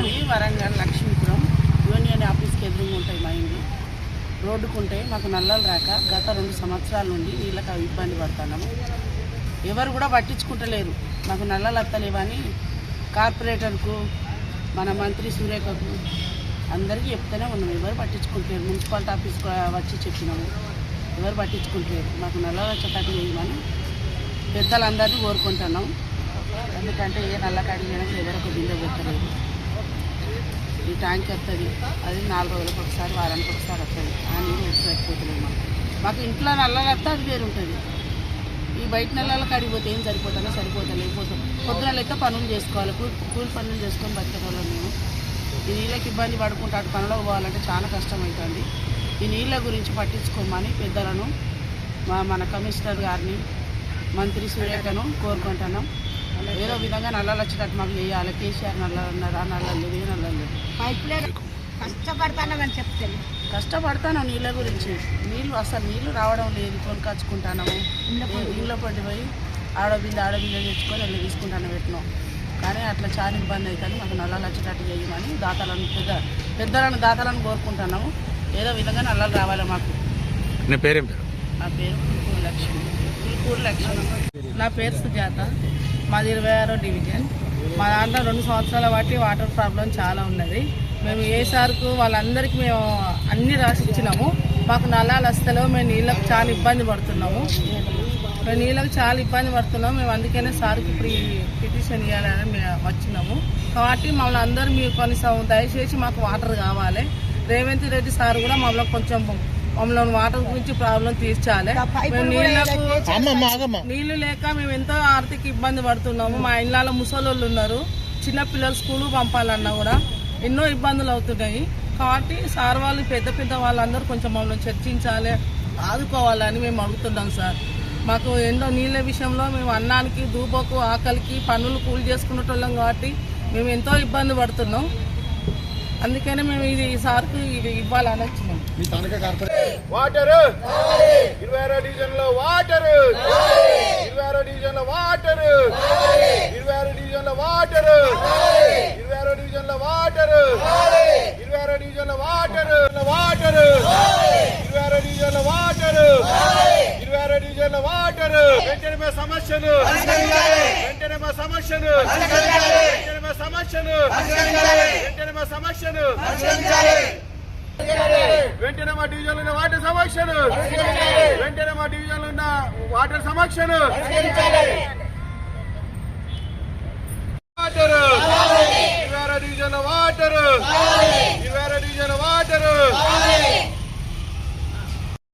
మాది వరంగల్ లక్ష్మీపురం యూనియన్ ఆఫీస్కి ఎదురుగా ఉంటాయి మా ఇండ్లు. రోడ్డుకుంటే మాకు నల్లలు రాక గత రెండు సంవత్సరాల నుండి నీళ్ళకి ఇబ్బంది పడుతున్నాము. ఎవరు కూడా పట్టించుకుంటలేరు. మాకు నల్లలు వస్తలేవని కార్పొరేటర్కు మన మంత్రి సురేఖకు అందరికీ చెప్తూనే ఉన్నాం ఎవరు పట్టించుకుంటలేరు. మున్సిపాలిటీ ఆఫీస్కి వచ్చి చెప్పినాము. ఎవరు పట్టించుకుంటలేరు. మాకు నల్లలు వచ్చేటట్టు చేయమని పెద్దలందరినీ కోరుకుంటున్నాం. ఎందుకంటే ఏ నల్ల కాడి చేయడానికి ఎవరు ఒక బిందె పెట్టలేదు ట్యాంక్ వస్తుంది అది నాలుగు రోజులకు ఒకసారి వారానికి ఒకసారి వస్తుంది ఆ నీరు సరిపోతుంది మాకు. మాకు ఇంట్లో నల్లలు వస్తే అది వేరు ఉంటుంది ఈ బయట నెలల కాడికి పోతే ఏం సరిపోతుందో సరిపోతలేదు. పోతాం పొద్దున అయితే పనులు చేసుకోవాలి. కూలి కూలి పనులు చేసుకొని బతికేవాళ్ళం మేము. ఈ నీళ్ళకి ఇబ్బంది పడుకుంటా అటు పనులకు పోవాలంటే చాలా కష్టం అవుతుంది ఈ నీళ్ళ గురించి పట్టించుకోమని పెద్దలను మా మన కమిషనర్ గారిని మంత్రి సూర్యకను కోరుకుంటున్నాం. ఏదో విధంగా నల్లలు వచ్చేటట్టు మాకు చేయాలి. కేసీఆర్ నల్ల ఉన్నారా నల్లలు లేదు నల్లలు లేదు కష్టపడతానని చెప్తాను కష్టపడతాను నీళ్ళ గురించి. నీళ్ళు అసలు నీళ్ళు రావడం లేదు. కొనుకొచ్చుకుంటాము నీళ్ళ పట్టి పోయి ఆడబిందె ఆడబిందె తెచ్చుకొని వెళ్ళి తీసుకుంటాను పెట్టినాం. కానీ అట్లా చాలా ఇబ్బంది అవుతుంది. మాకు నల్లలు వచ్చేటట్టు చేయమని దాతలను పెద్ద పెద్దలను దాతలను కోరుకుంటున్నాము ఏదో విధంగా నల్లలు రావాలి మాకు. నీ పేరేం పేరు? నా పేరు లక్ష్మి. పుల్కూరు లక్ష్మి. నా పేరు సుజాత. మాది ఇరవై ఆరో డివిజన్. మా దాంట్లో రెండు సంవత్సరాల బట్టి వాటర్ ప్రాబ్లం చాలా ఉన్నది. మేము ఏ సార్కు వాళ్ళందరికీ మేము అన్ని రాసి ఇచ్చినాము మాకు నల్లాలు వస్తలేవు మేము నీళ్ళకు చాలా ఇబ్బంది పడుతున్నాము. మేము నీళ్ళకు చాలా ఇబ్బంది పడుతున్నాము. మేము అందుకనే సార్కి ఇప్పుడు ఈ పిటిషన్ ఇవ్వాలని మేము వచ్చినాము. కాబట్టి మమ్మల్ని అందరూ మీరు కొన్ని దయచేసి మాకు వాటర్ కావాలి. రేవంత్ రెడ్డి సార్ కూడా మమ్మల్ని కొంచెం మమ్మల్ని వాటర్ గురించి ప్రాబ్లం తీర్చాలి. నీళ్ళు లేక మేము ఎంతో ఆర్థిక ఇబ్బంది పడుతున్నాము. మా ఇళ్ళలో ముసలోళ్ళు ఉన్నారు. చిన్న పిల్లలు స్కూల్ పంపాలన్నా కూడా ఎన్నో ఇబ్బందులు అవుతున్నాయి. కాబట్టి సార్ వాళ్ళు పెద్ద పెద్ద వాళ్ళందరూ కొంచెం మమ్మల్ని చర్చించాలి ఆదుకోవాలని మేము అడుగుతున్నాం సార్. మాకు ఎన్నో నీళ్ళ విషయంలో మేము అన్నానికి దూబకు ఆకలికి పనులు కూలి చేసుకునేటోళ్ళం కాబట్టి మేము ఎంతో ఇబ్బంది పడుతున్నాం. అందుకనే మేము ఇది ఈ సార్కు ఇది ఇవ్వాలని వచ్చినాం వాటర్! ఇరవై ఆరో డివిజన్లో వాటర్! ఇరవై ఆరో డివిజన్లో వాటర్! ఇరవై ఆరో డివిజన్లో వాటర్! ఇరవై ఆరో డివిజన్లో వాటర్! ఇరవై ఆరో డివిజన్లో వాటర్! వాటర్! ఇరవై ఆరో డివిజన్లో వాటర్! ఇరవై ఆరో డివిజన్లో వాటర్ వెంటనే మా సమస్యలు! వెంటనే మా సమస్యలు! వెంటనే సమస్యను. వెంటనే మా సమస్యను. వెంటనే మా డివిజన్లో ఉన్న వాటర్ సమస్యను వెంటనే మా డివిజన్లో ఉన్న వాటర్ సమస్యను వాటర్. ఇవాళ డివిజన్ వాటర్. ఇవాళ డివిజన్ వాటర్.